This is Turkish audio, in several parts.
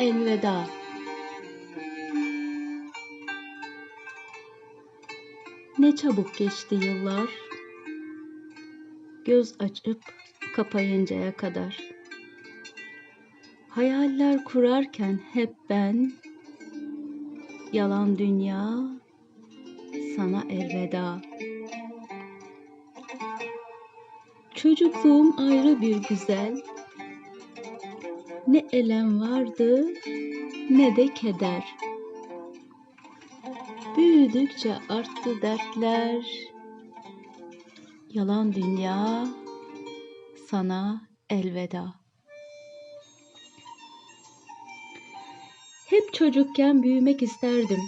elveda. Ne çabuk geçti yıllar. Göz açıp kapayıncaya kadar. Hayaller kurarken hep ben yalan dünya sana elveda. Çocukluğum ayrı bir güzel. Ne elem vardı ne de keder. Büyüdükçe arttı dertler. Yalan dünya sana elveda. Hep çocukken büyümek isterdim.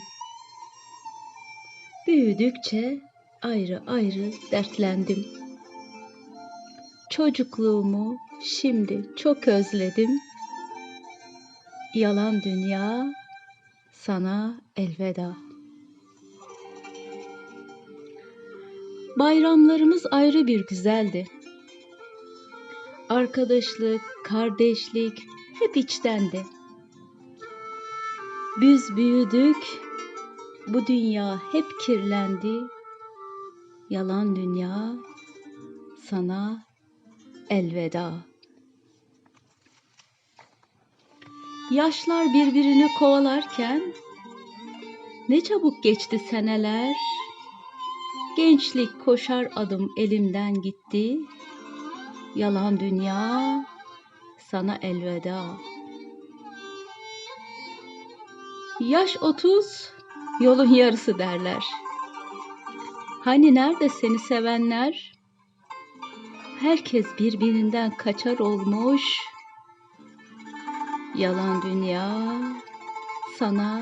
Büyüdükçe ayrı ayrı dertlendim. Çocukluğumu şimdi çok özledim. Yalan dünya sana elveda. Bayramlarımız ayrı bir güzeldi. Arkadaşlık, kardeşlik hep içtendi. Biz büyüdük, bu dünya hep kirlendi. Yalan dünya sana elveda. Yaşlar birbirini kovalarken ne çabuk geçti seneler. Gençlik koşar adım elimden gitti. Yalan dünya sana elveda. Yaş otuz, yolun yarısı derler. Hani nerede seni sevenler? Herkes birbirinden kaçar olmuş. Yalan dünya sana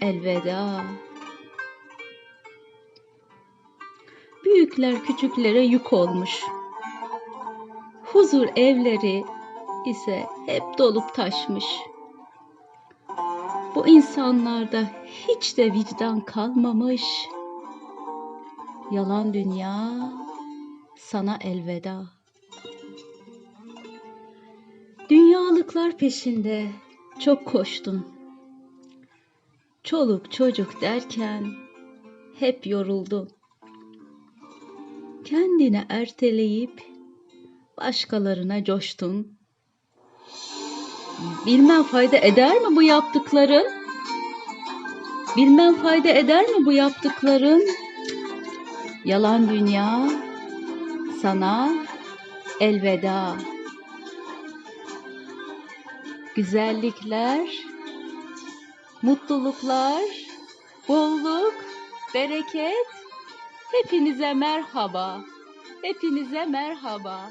elveda. Büyükler küçüklere yük olmuş. Huzur evleri ise hep dolup taşmış. Bu insanlarda hiç de vicdan kalmamış. Yalan dünya sana elveda. Dünyalıklar peşinde çok koştun. Çoluk çocuk derken hep yoruldun. Kendini erteleyip başkalarına coştun. Bilmem fayda eder mi bu yaptıkların? Bilmem fayda eder mi bu yaptıkların? Yalan dünya sana elveda. Güzellikler, mutluluklar, bolluk, bereket hepinize merhaba. Hepinize merhaba.